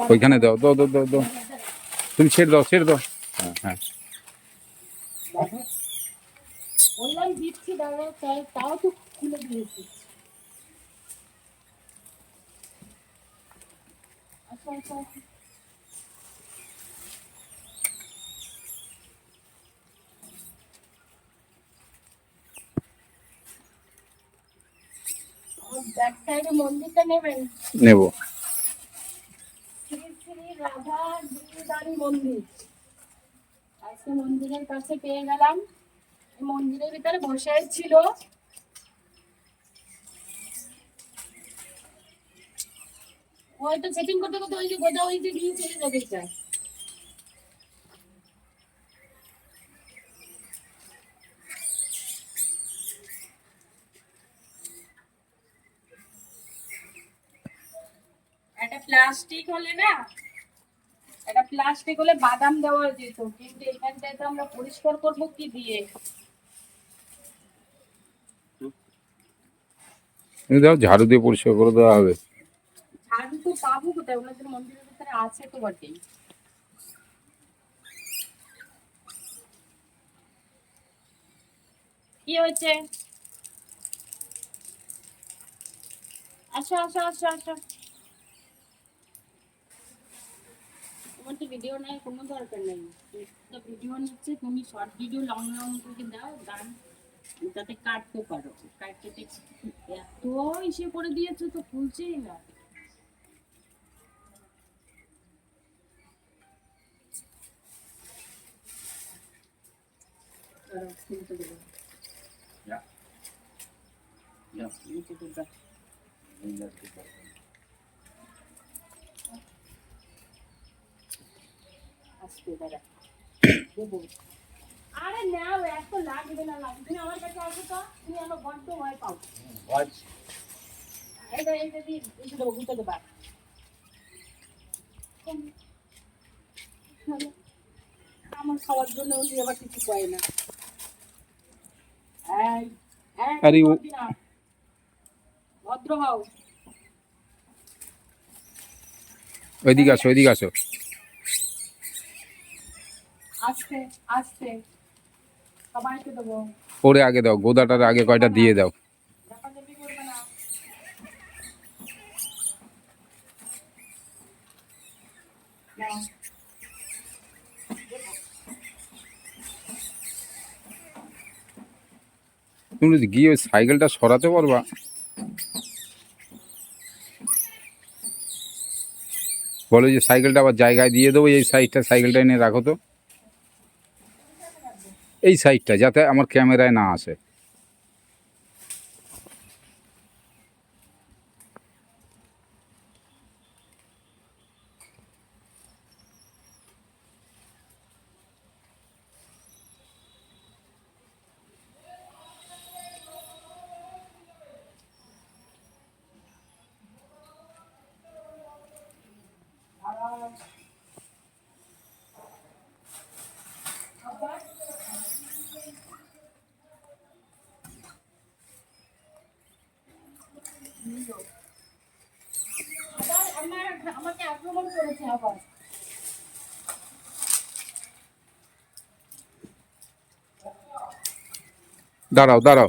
আসো দাও দাও দাও দাও দাও। তুমি ছেড়ে দাও ছেড়ে দাও। হ্যাঁ হ্যাঁ। দিচ্ছি, দাঁড়াও তাও তো খুলে দিয়েছি। আচ্ছা আচ্ছা আচ্ছা। আমার ব্যাক সাইডে মন্দিরটা নেবেন নেব। মন্দিরের কাছে পেয়ে গেলাম। মন্দিরের ভিতরে বসে ছিল। ওই তো সেটিং করতে করতে ওই যে গোদা ওই যে দিয়ে চলে যাবে এটা। প্লাস্টিক হলে না একটা প্লাস্টিক হলে বাদাম দেওয়া যেত কিন্তু এখানটায় তো আমরা পরিষ্কার করব কি দিয়ে? দাও ঝাড়ু দিয়ে পরিষ্কার করে দেওয়া হবে। ঝাড়ু তো পাবো কোথায়? ওনাদের মন্দিরের ভিতরে আছে তো বটেই। কি হয়েছে? আসো আসো আসো আসো তোমার তো ভিডিও নেই, কোনো দরকার নেই। ভিডিও নিচ্ছে, তুমি শর্ট ভিডিও লং লং করে দাও, গান যাতে কাটতে পারো। কাটতে এত ইসে করে দিয়েছ তো খুলছেই না। দেবো। এই লাগতে পারবে না। আসতে দাঁড়া আরে নাও এত লাগবে না লাগবে। তুমি আমার কাছে আসো তো তুমি আমার বড্ড ভয় পাও। ভয় এটা এইটা দিয়ে এইটা দেবো গুঁতো দেবা আমার খাওয়ার জন্য উনি আবার কিছু কয় না। আরে ও- ভদ্র হও। ওইদিকে আসো ওইদিকে আসো। আস্তে আস্তে সবাইকে দেবো। পরে আগে দাও, গোদাটার আগে কয়টা দিয়ে দাও। তুমি গিয়ে ওই সাইকেলটা সরাতে পারবা। বলো যে সাইকেলটা আবার জায়গায় দিয়ে দেবো, এই সাইডটা সাইকেলটা এনে রাখো তো। এই সাইডটা যাতে আমার ক্যামেরায় না আসে আবার আমার আমাকে আক্রমণ করেছে আবার। দাঁড়াও দাঁড়াও।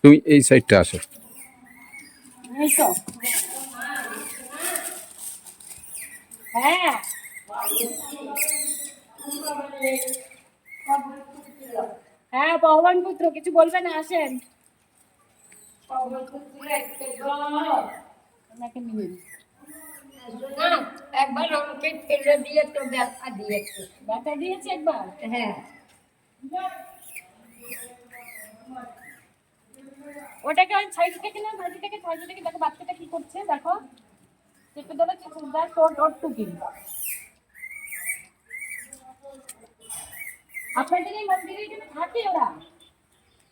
তুমি এই সাইডটা আসো। এই তো হ্যাঁ। হ্যাঁ ভগবান পুত্র কিছু বলবেন আসেন। একবার আমাকে ঠেলে দিয়ে তো ব্যথা দিয়েছে। ব্যথা দিয়েছে একবার? হ্যাঁ। ওটাকে ওই সাইড থেকে না সাইড থেকে সাইড থেকে দেখো বাচ্চাটা কি করছে দেখো। চেপে ধরে চেপে ধরে তোর তোর টুকি আপনাদের এই মন্দিরে কিন্তু থাকে ওরা?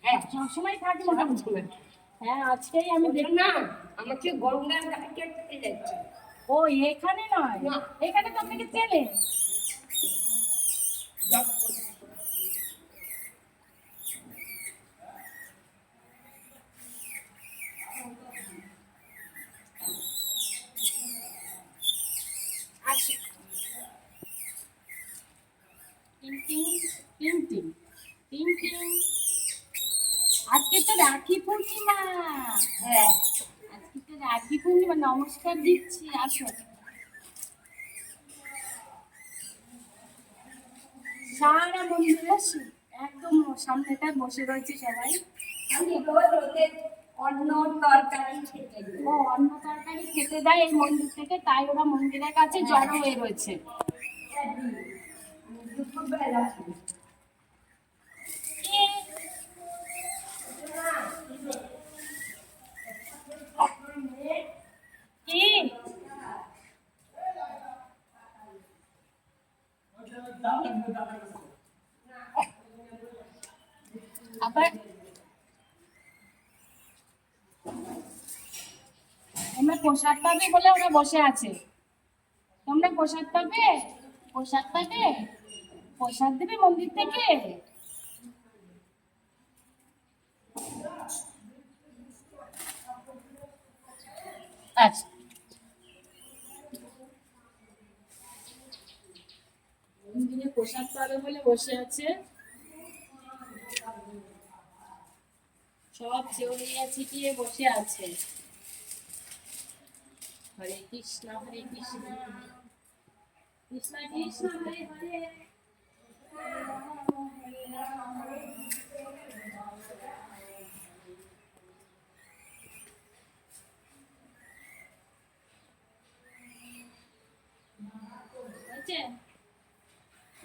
হ্যাঁ সবসময় থাকে মোটামুটি হ্যাঁ আজকেই আমি দেখলাম। না আমাকে গঙ্গার ঘাটে ফেলেছে ও এখানে নয়। এখানে তো আপনাকে চেনে আসি। টিং টিং টিং টিং টিং টিং আজকে তো রাখি পূর্ণিমা হ্যাঁ। আজকে তো রাখি পূর্ণিমা নমস্কার দিচ্ছি আসো। সারা মন্দিরে একদম সামনেটা বসে রয়েছে সবাই। আমি রোজ ওদের অন্য তরকারি খেতে ও অন্ন তরকারি খেতে দেয় এই মন্দির থেকে তাই ওরা মন্দিরের কাছে জড়ো হয়ে রয়েছে। দুপুরবেলা এ, কি? আবার? তোমরা প্রসাদ পাবে বলে ওরা বসে আছে। তোমরা প্রসাদ পাবে? প্রসাদ পাবে? প্রসাদ দেবে মন্দির থেকে? আচ্ছা। মন্দিরে প্রসাদ পাবে বলে বসে আছে। সব চেউরিয়া ছিটিয়ে বসে আছে। হরে কৃষ্ণ হরে কৃষ্ণ। কৃষ্ণ কৃষ্ণ, হরে হরে। হয়েছে?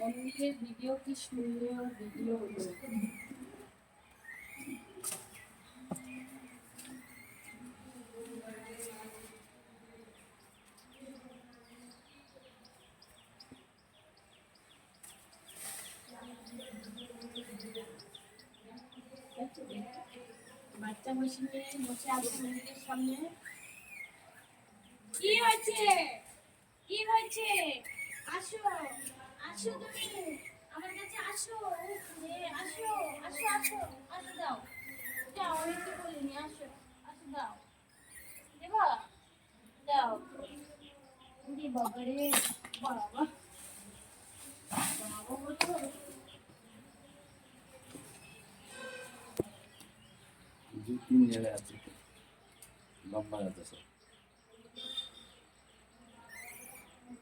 মন্দিরের ভিডিও কি সুন্দর ভিডিও বাচ্চা বসে বসে আছে মন্দিরের সামনে। কি হয়েছে? কি হয়েছে? আসো। আসো তুমি। আমার কাছে আসো আসো আসো আসো আসো, দাও। দাও আমি তো বলিনি আসো আসো, দাও। দেবা? দাও। দি বাবা রে বাবা। দু তিন জায়গায় আছে। লম্বা আছে সব শ্রীকৃষ্ণ চৈতন্য প্রভু নিত্যানন্দ লালিত বসে আছে এটা লাগছে এই দেখো